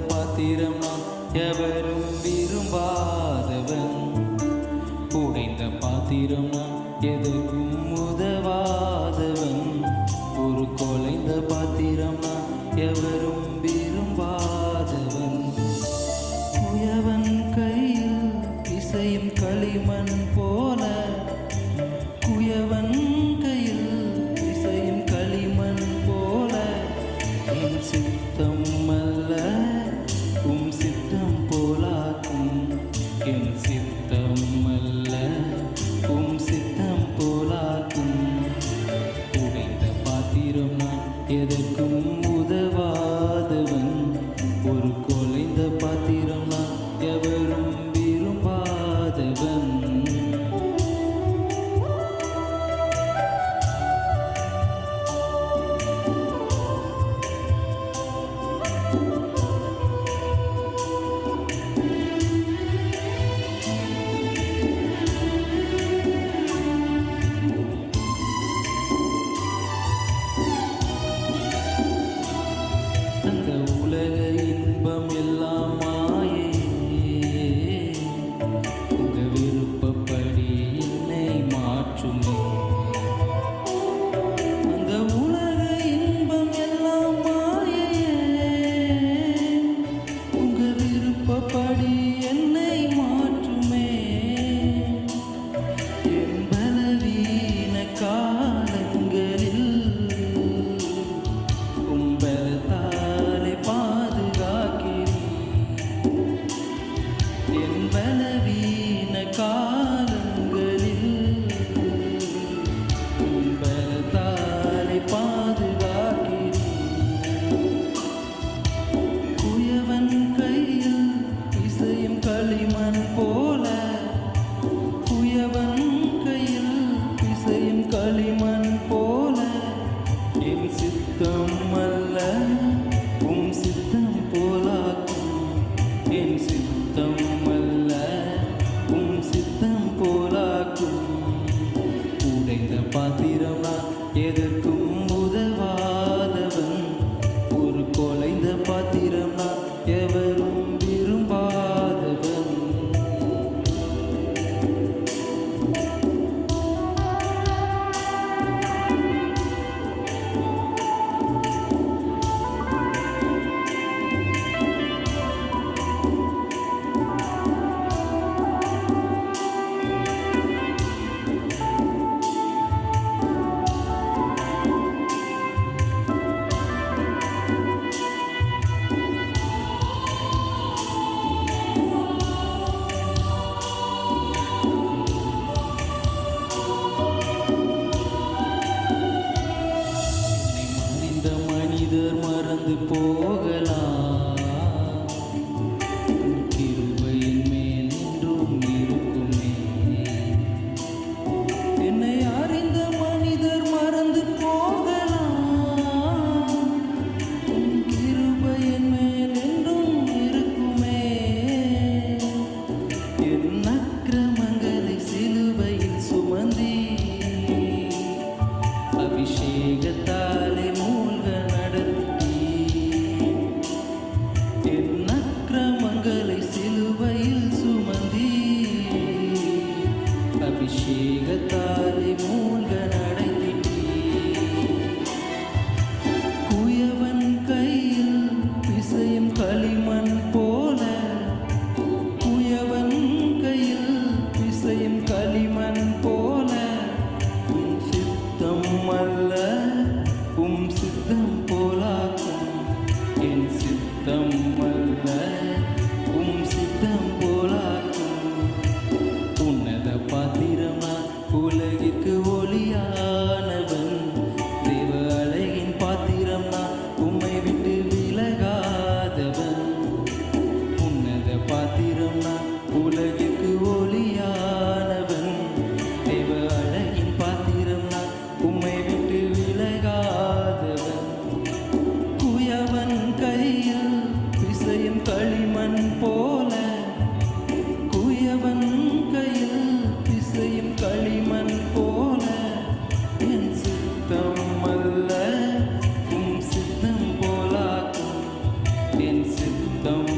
பாத்திரம் நான் எவரும் விரும்பாதவன். உடைந்த பாத்திரம் நான் எதற்கும் உதவாதவன். ஒரு கொலைந்த பாத்திரம் நான் எவரும் என்னை അഭിഷേകത്താലെ മൂൽക നടത്തി എന്നക്രമങ്ങളെ അഭിഷേകത്താലെ മൂൽക നടത്തി tão tão